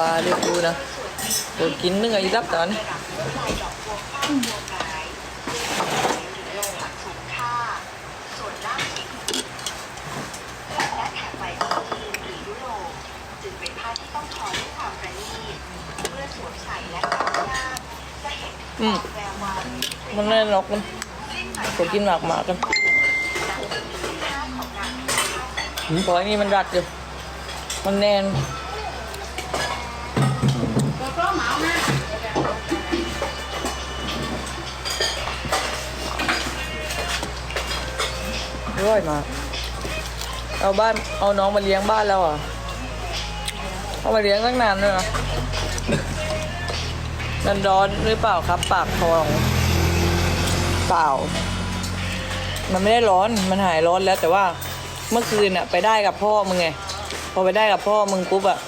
บาเลยกูนะกูกินนึงไอ้รับตอนส่วนด้านสีและแถบใบจีนหรือยุโรปจึงเป็นผ้าที่ต้องทอด้วยความประณีตเมื่อสวมใส่และทำงานจะเห็นถึงคววมันแน่นหรอกมันกูกินหมากหมากกันพอไอ้นี่มันรัดอยู่มันแน่น ร้อยมา เอาบ้านเอาน้องมาเลี้ยงบ้านแล้วอะเอามาเลี้ยงตั้งนานเลยนะนันร้อนหรือเปล่าครับ ปากทองเปล่า มันไม่ได้ร้อนมันหายร้อนแล้ว แต่ว่าเมื่อคืนอะไปได้กับพ่อมึงไงพอไปได้กับพ่อมึงปุ๊บอะ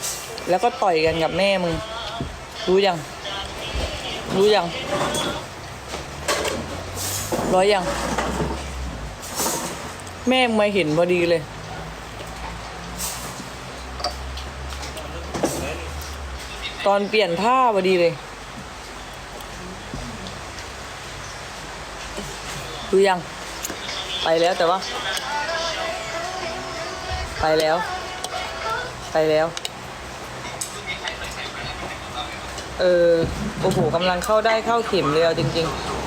แล้วก็ต่อยกันกับแม่มึง รู้ยัง รู้ยังร้อยยัง แม่มึงมาเห็นพอดีเลย ตอนเปลี่ยนผ้าพอดีเลยรู้ยัง ไปแล้วแต่ว่า ไปแล้ว ไปแล้ว เออ โอ้โหกำลังเข้าได้เข้าเข็มเลยเอาจริง ๆ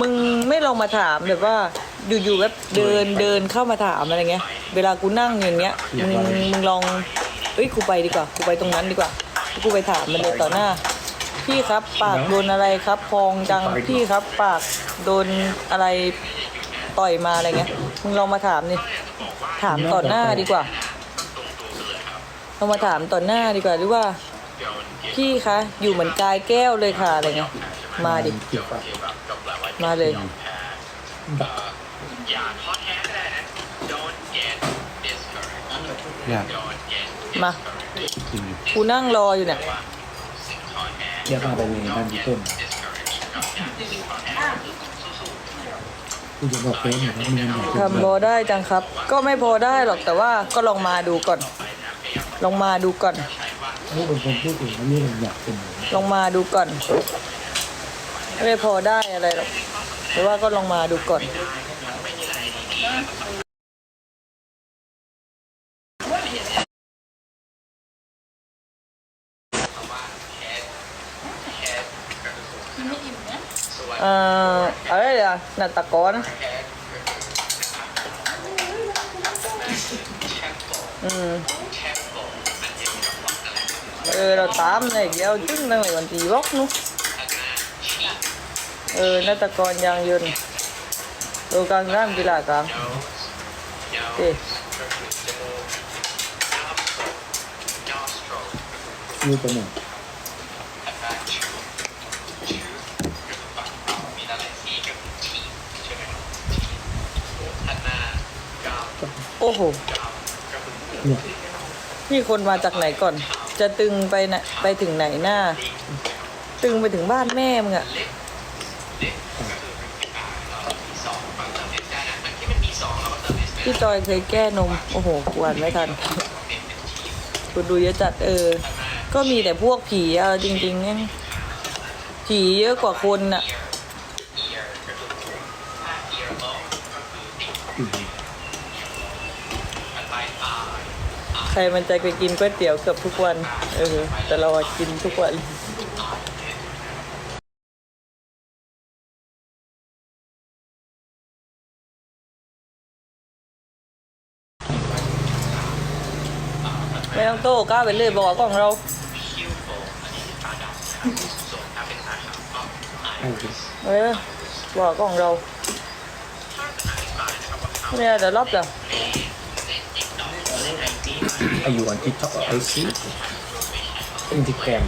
มึงไม่ลองมาถามแบบว่าอยู่ๆแบบเดินเดินเข้ามาถามอะไรเงี้ย เวลากูนั่งอย่างเงี้ยมึงมึงลองเอ้ยกูไปดีกว่ากูไปตรงนั้นดีกว่ากูไปถามมันเลยต่อหน้า พี่ครับปากโดนอะไรครับพองจังพี่ครับปากโดนอะไรต่อยมาอะไรเงี้ยมึงลองมาถามนี่ถามต่อหน้าดีกว่าลองมาถามต่อหน้าดีกว่าหรือว่า พี่คะอยู่เหมือนกายแก้วเลยค่ะอะไรเงี้ยมาดิ เกี่ยวกับมาเลยอยากมากินกูนั่งรออยู่เนี่ยเรียกมาไปในบ้านพี่ต้นกูจะบอกเพื่อนหน่อยว่ามีเงินอยากทำพอได้จังครับ ก็ไม่พอได้หรอกแต่ว่าก็ลองมาดูก่อนลองมาดูก่อนลูกเป็นคนพูดถึงว่ามีเงินอยากเป็นลองมาดูก่อน ไม่พอได้อะไรหรอกแต่ว่าก็ลองมาดูก่อนเอ่ออะไรอะนาตะกอนอืมเออเราตาม này kéo trứng đang lại còn tì bóc nữa ừ nó ta còn giang dùn đồ càng ra thì là càng đi ลูกจมูกโอ้โห เนี่ยนี่คนมาจากไหนก่อน จะตึงไปนะไปถึงไหนหน้า ตึงไปถึงบ้านแม่มึงอะ พี่จอยเคยแก้นม โอ้โหกวนไม่ทันกูดูเยอะจัดเออ ก็มีแต่พวกผีเอาจริงๆเนี่ยผีเยอะกว่าคนอะใครมันจะไปกินก๋วยเตี๋ยวเกือบทุกวัน เออ แต่เราอะกินทุกวัน ไม่ต้องโต้กล้าไปเลยบอกว่ากล้องเราใช่สิเออบอกกล้องเราเนี่ยเดี๋ยวรอบจ้ะอายุอันที่ท็อปไอซีอินทิแกรม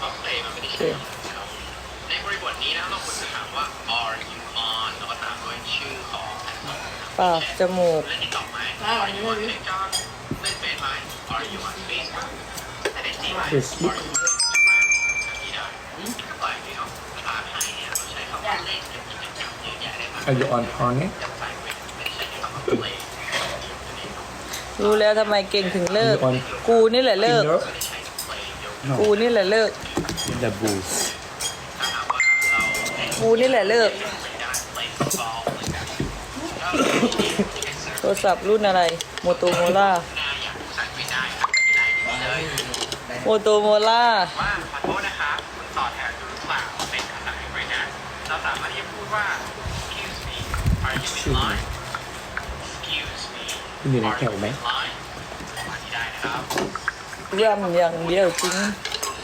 โอเคในบริบทนี้นะเราควรจะถามว่า are you on แล้วก็ตามด้วยชื่อของแพลตฟอร์มนะครับปากจมูกเล่นติ๊ก ต็อกไหม are you on TikTok เล่นเฟซไหม are you on Facebook แต่ในจริงเฟซบุ๊กที่ได้ก็ปล่อยดีเนาะภาษาไทยเนี่ยเราใช้คำว่าเล่นกับกิจกรรมเยอะแยะได้มากอายุอ่อนพอเนี่ยจากสายรู้แล้วทำไมเก่งถึงเลิก กูนี่แหละเลิก Tinder? No, กูนี่แหละเลิก the booth. กูนี่แหละเลิกโท รศัพท์รุ่นอะไรโมโตโมล่าโมโตโมล่าว่าขอโทษนะครับคุณต่อแถวอยู่หรือเปล่าเป็นภาษาอังกฤษนะเราสามารถที่จะพูดว่า excuse me are you in line excuse me คุณอยู่ในแถวไหม line มาที่ได้นะครับเรื่องอย่างเดียวจริง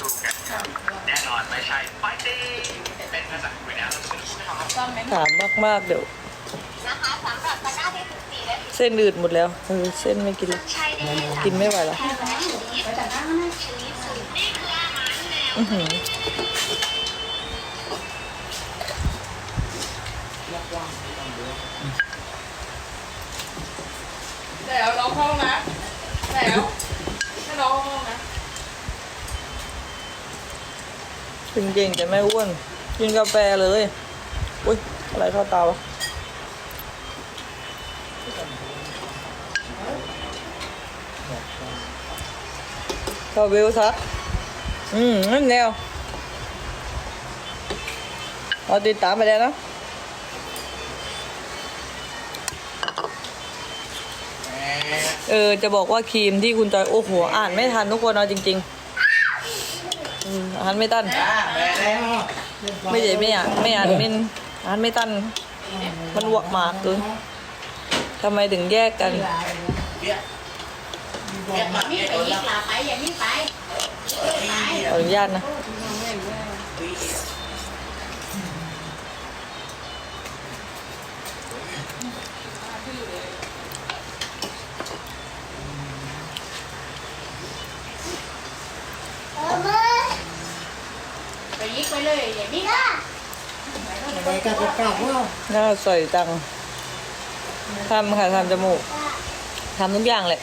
ดูกันครับแน่นอนไม่ใช่ fighting เป็นภาษาอังกฤษนะเราจะพูดให้เขาครับถามมากๆเดี๋ยว นะคะสำหรับตะกร้าที่14และ เส้นอืดหมดแล้วเออเส้นไม่กินแล้วใช้ได้เลยค่ะกินไม่ไหวแล้วแค่แวะชลิปชลิปสูตรนี่คืออาหารแนวอื้อหือแล้วน้องเข้าห้องนะแล้วให้น้องเข้าห้องนะจริงๆแต่ไม่อ้วน กินกาแฟเลย อุ้ยอะไรเข้าตาวะ เข้าเวซักอืมนั่นแนวเอาติดตามไปแล้วนะเออจะบอกว่าครีมที่คุณจอยโอ้โหอ่านไม่ทันทุกคนเอาจริงๆอืมอ่านไม่ทันไม่ใช่ไม่อ่านไม่อ่านไม่อ่านไม่ทันมันวกหมากเกินทำไมถึงแยกกัน มีไปยิกลาไปอย่ามีไปขออนุญาตนะไปยิกไปเลยอย่ามีไปหน้าใส่ตังทำค่ะทำจมูกทำทุกอย่างเลย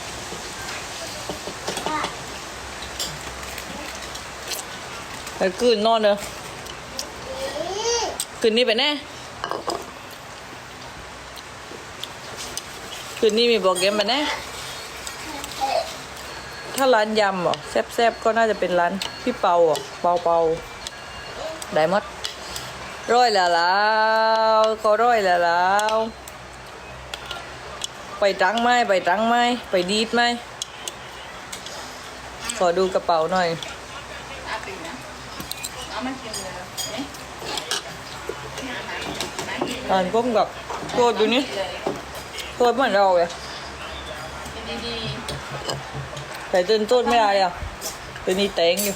ไปคืนนอนเนอะคืนนี้ไปแน่คืนนี้มีโปรแกรมไปแน่ถ้าร้านยำเหรอแซ่บๆก็น่าจะเป็นร้านพี่เปาเหรอเปาเปาได้หมดร้อยแล้วแล้วก็ร้อยแล้วแล้วไปจังไหมไปจังไหมไปดีดไหมขอดูกระเป๋าหน่อย เอานก้มกับตัวดูนี่ตัวเหมือนเราเลยกินดีแต่ตื่นต้นไม่ได้อะตัวนี้เต็งอยู่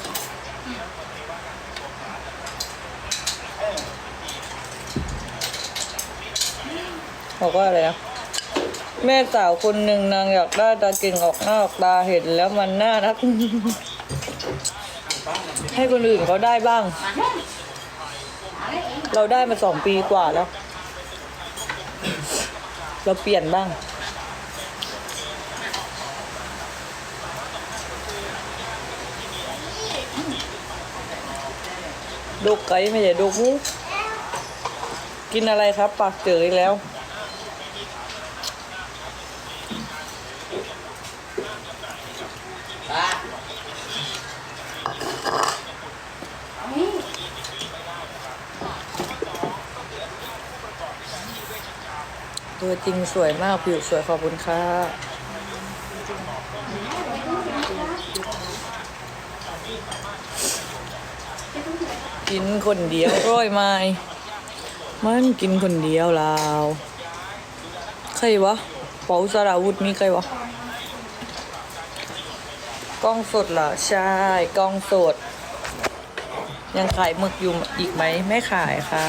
บอกว่าอะไรอะแม่สาวคนหนึ่งนางอยากได้ตาเก่งออกหน้าออกตาเห็นแล้วมันน่ารัก ให้คนอื่นเขาได้บ้าง เราได้มาสองปีกว่าแล้ว เราเปลี่ยนบ้างดูกไก่ไม่ใช่ดูกหมูกินอะไรครับ ปากเจออีกแล้ว ตัวจริงสวยมากผิวสวยขอบคุณค่ะกินคนเดียวร้อยไม้มันกินคนเดียวลาวใครวะเป๋าสราวุธมีใครวะกล้องสดเหรอใช่กล้องสด ยังขายหมึกอยู่อีกไหมไม่ขายค่ะ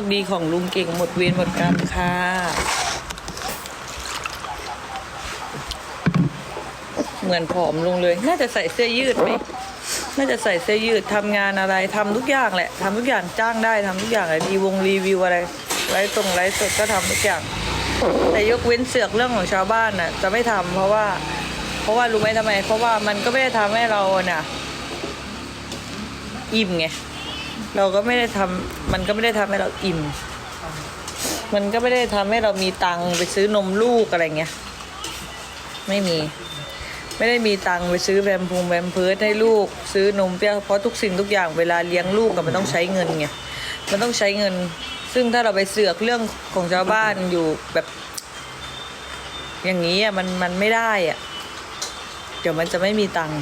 คดีของลุงเก่งหมดเวรหมดกรรมค่ะเหมือนผอมลงเลย น่าจะใส่เสื้อยืดไหมน่าจะใส่เสื้อยืดทำงานอะไรทำทุกอย่างแหละทำทุกอย่างจ้างได้ทำทุกอย่างเลยรีวงรีวิวอะไรไลฟ์ตรงไลฟ์สดก็ทำทุกอย่าง แต่ยกเว้นเสือกเรื่องของชาวบ้านน่ะ จะไม่ทำเพราะว่า เพราะว่ารู้ไหมทำไม เพราะว่ามันก็ไม่ได้ทำให้เราน่ะ อิ่มไง เราก็ไม่ได้ทำมันก็ไม่ได้ทำให้เราอิ่ม มันก็ไม่ได้ทำให้เรามีตังค์ไปซื้อนมลูกอะไรเงี้ย ไม่มี ไม่ได้มีตังค์ไปซื้อแบมพูงแบมเพิร์ดให้ลูก ซื้อนมเปรี้ยวเพราะทุกสิ่งทุกอย่างเวลาเลี้ยงลูกกับมันต้องใช้เงินไง มันต้องใช้เงิน ซึ่งถ้าเราไปเสือกเรื่องของชาวบ้านอยู่แบบ อย่างนี้อะมันมันไม่ได้อะ เดี๋ยวมันจะไม่มีตังค์